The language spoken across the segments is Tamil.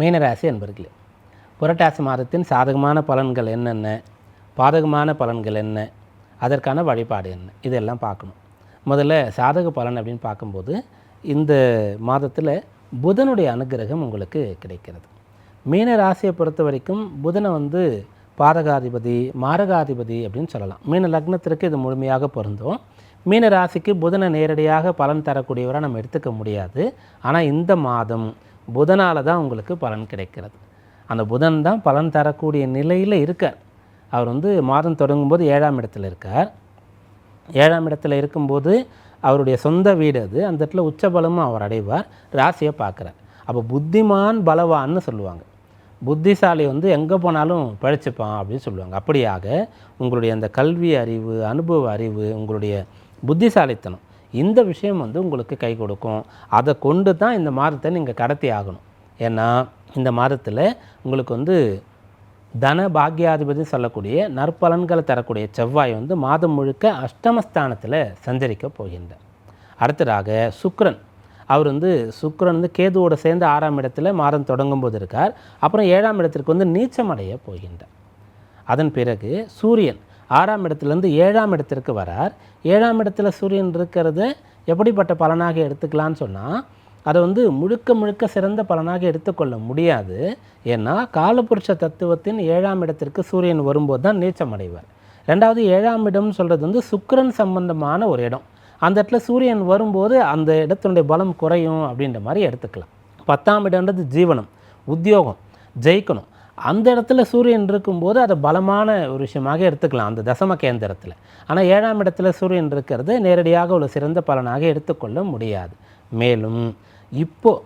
மீனராசி அன்பர்களே புரட்டாசி மாதத்தின் சாதகமான பலன்கள் என்னென்ன? பாதகமான பலன்கள் என்ன? அதற்கான வழிபாடு என்ன? இதெல்லாம் பார்க்கணும். முதல்ல சாதக பலன் அப்படின்னு பார்க்கும்போது இந்த மாதத்தில் புதனுடைய அனுகிரகம் உங்களுக்கு கிடைக்கிறது. மீன ராசியை பொறுத்த வரைக்கும் புதனை வந்து பாதகாதிபதி மாரகாதிபதி அப்படின்னு சொல்லலாம். மீன லக்னத்திற்கு இது முழுமையாக பொருந்தும். மீன ராசிக்கு புதனை நேரடியாக பலன் தரக்கூடியவராக நம்ம எடுத்துக்க முடியாது. ஆனால் இந்த மாதம் புதனால் தான் உங்களுக்கு பலன் கிடைக்கிறது. அந்த புதன் தான் பலன் தரக்கூடிய நிலையில் இருக்கார். அவர் வந்து மாதம் தொடங்கும்போது ஏழாம் இடத்துல இருக்கார். ஏழாம் இடத்துல இருக்கும்போது அவருடைய சொந்த வீடு அது. அந்த இடத்துல உச்சபலமும் அவர் அடைவார். ராசியை பார்க்குறார். அப்போ புத்திமான் பலவான்னு சொல்லுவாங்க. புத்திசாலி வந்து எங்கே போனாலும் பழிச்சுப்பான் அப்படின்னு சொல்லுவாங்க. அப்படியாக உங்களுடைய அந்த கல்வி அறிவு அனுபவ அறிவு உங்களுடைய புத்திசாலித்தனம் இந்த விஷயம் வந்து உங்களுக்கு கை கொடுக்கும். அதை கொண்டு தான் இந்த மாதத்தை நீங்கள் கடத்தி ஆகணும். ஏன்னா இந்த மாதத்தில் உங்களுக்கு வந்து தன பாக்யாதிபதி சொல்லக்கூடிய நற்பலன்களை தரக்கூடிய செவ்வாய் வந்து மாதம் முழுக்க அஷ்டமஸ்தானத்தில் சஞ்சரிக்க போகின்றார். அடுத்ததாக சுக்ரன். அவர் வந்து சுக்ரன் வந்து கேதுவோடு சேர்ந்து ஆறாம் இடத்துல மாதம் தொடங்கும் போது இருக்கார். அப்புறம் ஏழாம் இடத்திற்கு வந்து நீச்சமடைய போகின்றார். அதன் பிறகு சூரியன். ஆறாம் இடத்துலேருந்து ஏழாம் இடத்திற்கு வரார். ஏழாம் இடத்துல சூரியன் இருக்கிறது எப்படிப்பட்ட பலனாக எடுத்துக்கலான்னு சொன்னால் அதை வந்து முழுக்க முழுக்க சிறந்த பலனாக எடுத்துக்கொள்ள முடியாது. ஏன்னா காலபுருஷ தத்துவத்தின் ஏழாம் இடத்திற்கு சூரியன் வரும்போது தான் நீச்சம் அடைவார். ரெண்டாவது ஏழாம் இடம்னு சொல்கிறது வந்து சுக்கிரன் சம்பந்தமான ஒரு இடம். அந்த இடத்துல சூரியன் வரும்போது அந்த இடத்தினுடைய பலம் குறையும் அப்படின்ற மாதிரி எடுத்துக்கலாம். பத்தாம் இடம்ன்றது ஜீவனம் உத்தியோகம் ஜெயிக்கணும். அந்த இடத்துல சூரியன் இருக்கும்போது அதை பலமான ஒரு விஷயமாக எடுத்துக்கலாம். அந்த தசம கேந்திரத்தில். ஆனால் ஏழாம் இடத்துல சூரியன் இருக்கிறது நேரடியாக ஒரு சிறந்த பலனாக எடுத்துக்கொள்ள முடியாது. மேலும் இப்போது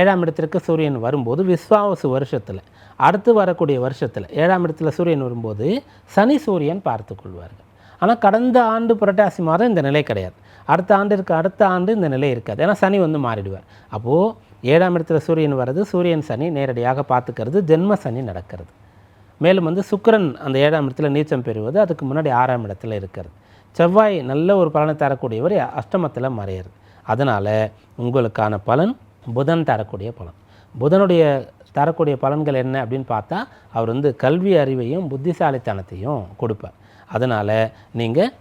ஏழாம் இடத்திற்கு சூரியன் வரும்போது விஸ்வாவசு வருஷத்தில் அடுத்து வரக்கூடிய வருஷத்தில் ஏழாம் இடத்துல சூரியன் வரும்போது சனி சூரியன் பார்த்து கொள்வார்கள். ஆனால் கடந்த ஆண்டு புரட்டாசி மாதம் இந்த நிலை கிடையாது. அடுத்த ஆண்டிற்கு அடுத்த ஆண்டு இந்த நிலை இருக்காது. ஏன்னா சனி வந்து மாறிடுவார். அப்போது ஏழாம் இடத்துல சூரியன் வர்றது சூரியன் சனி நேரடியாக பார்த்துக்கிறது ஜென்ம சனி நடக்கிறது. மேலும் வந்து சுக்கரன் அந்த ஏழாம் இடத்துல நீச்சம் பெறுவது அதுக்கு முன்னாடி ஆறாம் இடத்துல இருக்கிறது. செவ்வாய் நல்ல ஒரு பலனை தரக்கூடியவர் அஷ்டமத்தில் மறையிறது. அதனால் உங்களுக்கான பலன் புதன் தரக்கூடிய பலன். புதனுடைய தரக்கூடிய பலன்கள் என்ன அப்படின்னு பார்த்தா அவர் வந்து கல்வி அறிவையும் புத்திசாலித்தனத்தையும் கொடுப்பார். அதனால் நீங்கள்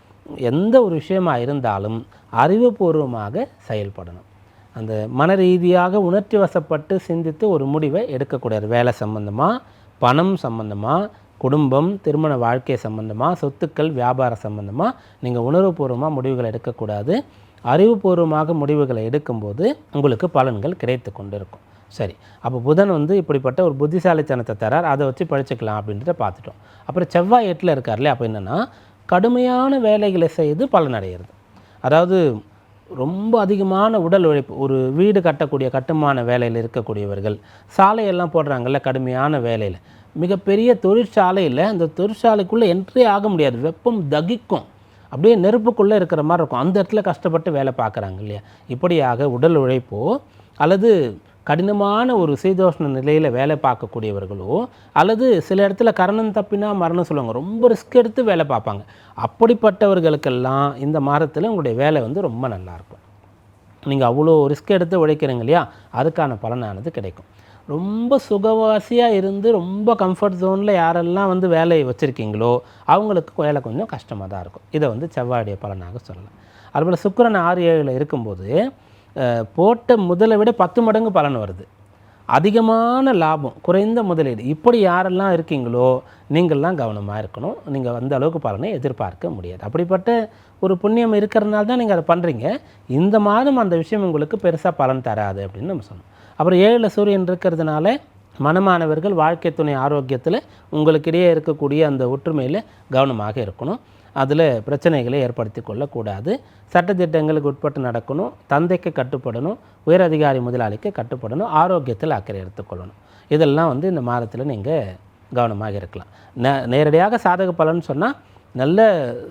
எந்த ஒரு விஷயமாக இருந்தாலும் அறிவுபூர்வமாக செயல்படணும். அந்த மன ரீதியாக உணர்ச்சி வசப்பட்டு சிந்தித்து ஒரு முடிவை எடுக்கக்கூடாது. வேலை சம்பந்தமாக பணம் சம்பந்தமாக குடும்பம்? திருமண வாழ்க்கை சம்பந்தமாக சொத்துக்கள்? வியாபார சம்பந்தமாக நீங்கள் உணர்வுபூர்வமாக முடிவுகளை எடுக்கக்கூடாது. அறிவுபூர்வமாக முடிவுகளை எடுக்கும்போது உங்களுக்கு பலன்கள் கிடைத்து கொண்டு இருக்கும் சரி. அப்போ புதன் வந்து இப்படிப்பட்ட ஒரு புத்திசாலித்தனத்தை தரார். அதை வச்சு பழிச்சுக்கலாம் அப்படின்றத பார்த்துட்டோம். அப்புறம் செவ்வாய் எட்டில் இருக்கார்ல அப்போ என்னென்னா கடுமையான வேலைகளை செய்து பலனடைகிறது அதாவது ரொம்ப அதிகமான உடல் உழைப்பு ஒரு வீடு கட்டக்கூடிய கட்டுமான வேலையில் இருக்கக்கூடியவர்கள் சாலையெல்லாம் போடுறாங்கல்ல கடுமையான வேலையில். மிகப்பெரிய தொழிற்சாலையில் அந்த தொழிற்சாலைக்குள்ளே என்ட்ரி ஆக முடியாது. வெப்பம் தகிக்கும். அப்படியே நெருப்புக்குள்ளே இருக்கிற மாதிரி இருக்கும். அந்த இடத்துல கஷ்டப்பட்டு வேலை பார்க்குறாங்க இல்லையா? இப்படியாக உடல் உழைப்போ அல்லது கடினமான ஒரு சீதோஷ்ண நிலையில் வேலை பார்க்கக்கூடியவர்களோ அல்லது சில இடத்துல கரணம் தப்பினா மரணம் சொல்லுவாங்க ரொம்ப ரிஸ்க் எடுத்து வேலை பார்ப்பாங்க. அப்படிப்பட்டவர்களுக்கெல்லாம் இந்த மாதத்தில் உங்களுடைய வேலை வந்து ரொம்ப நல்லாயிருக்கும் நீங்கள் அவ்வளோ ரிஸ்க் எடுத்து உழைக்கிறீங்க இல்லையா? அதுக்கான பலனானது கிடைக்கும். ரொம்ப சுகவாசியாக இருந்து ரொம்ப கம்ஃபர்ட் ஜோனில் யாரெல்லாம் வந்து வேலையை வச்சுருக்கீங்களோ அவங்களுக்கு வேலை கொஞ்சம் கஷ்டமாக தான் இருக்கும். இதை வந்து செவ்வாயுடைய பலனாக சொல்லலாம். அதுபோல் சுக்கரன் ஆறு ஏழில் இருக்கும்போது போட்ட முதலை விட பத்து மடங்கு பலன் வருது. அதிகமான லாபம் குறைந்த முதலீடு. இப்படி யாரெல்லாம் இருக்கீங்களோ நீங்கள்லாம் கவனமாக இருக்கணும். நீங்கள் அந்த அளவுக்கு பலனை எதிர்பார்க்க முடியாது. அப்படிப்பட்ட ஒரு புண்ணியம் இருக்கிறதுனால தான் நீங்கள் அதை பண்ணுறீங்க இந்த மாதம் அந்த விஷயம் உங்களுக்கு பெருசாக பலன் தராது அப்படின்னு நம்ம சொன்னோம். அப்புறம் ஏழில் சூரியன் இருக்கிறதுனால மனமானவர்கள் வாழ்க்கை துணை ஆரோக்கியத்தில் உங்களுக்கிடையே இருக்கக்கூடிய அந்த ஒற்றுமையில் கவனமாக இருக்கணும். அதில் பிரச்சனைகளை ஏற்படுத்தி கொள்ளக்கூடாது. சட்டத்திட்டங்களுக்கு உட்பட்டு நடக்கணும். தந்தைக்கு கட்டுப்படணும். உயர் அதிகாரி முதலாளிக்கு கட்டுப்படணும். ஆரோக்கியத்தில் அக்கறை எடுத்துக்கொள்ளணும் இதெல்லாம் வந்து இந்த மாதத்தில் நீங்கள் கவனமாக இருக்கலாம். நே நேரடியாக சாதக பலன் சொன்னால் நல்ல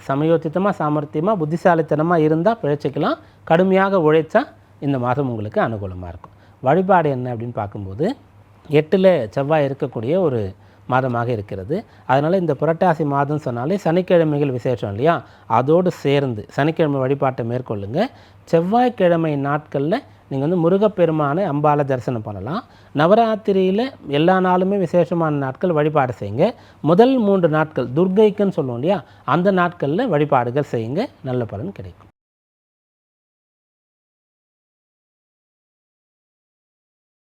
சமயோச்சித்தமாக சாமர்த்தியமாக புத்திசாலித்தனமாக இருந்தால் பிழைச்சிக்கலாம். கடுமையாக உழைச்சா இந்த மாதம் உங்களுக்கு அனுகூலமாக இருக்கும். வழிபாடு என்ன அப்படின்னு பார்க்கும்போது எட்டில் செவ்வாய் இருக்கக்கூடிய ஒரு மாதமாக இருக்கிறது. அதனால் இந்த புரட்டாசி மாதம் சொன்னாலே சனிக்கிழமைகள் விசேஷம் இல்லையா? அதோடு சேர்ந்து சனிக்கிழமை வழிபாட்டை மேற்கொள்ளுங்க. செவ்வாய்க்கிழமை நாட்களில் நீங்கள் வந்து முருகப்பெருமானை அம்பால தரிசனம் பண்ணலாம். நவராத்திரியில் எல்லா நாளுமே விசேஷமான நாட்கள் வழிபாடு செய்யுங்க. முதல் மூன்று நாட்கள் துர்கைக்குன்னு சொல்லுவோம் இல்லையா? அந்த நாட்களில் வழிபாடுகள் செய்யுங்க. நல்ல பலன் கிடைக்கும்.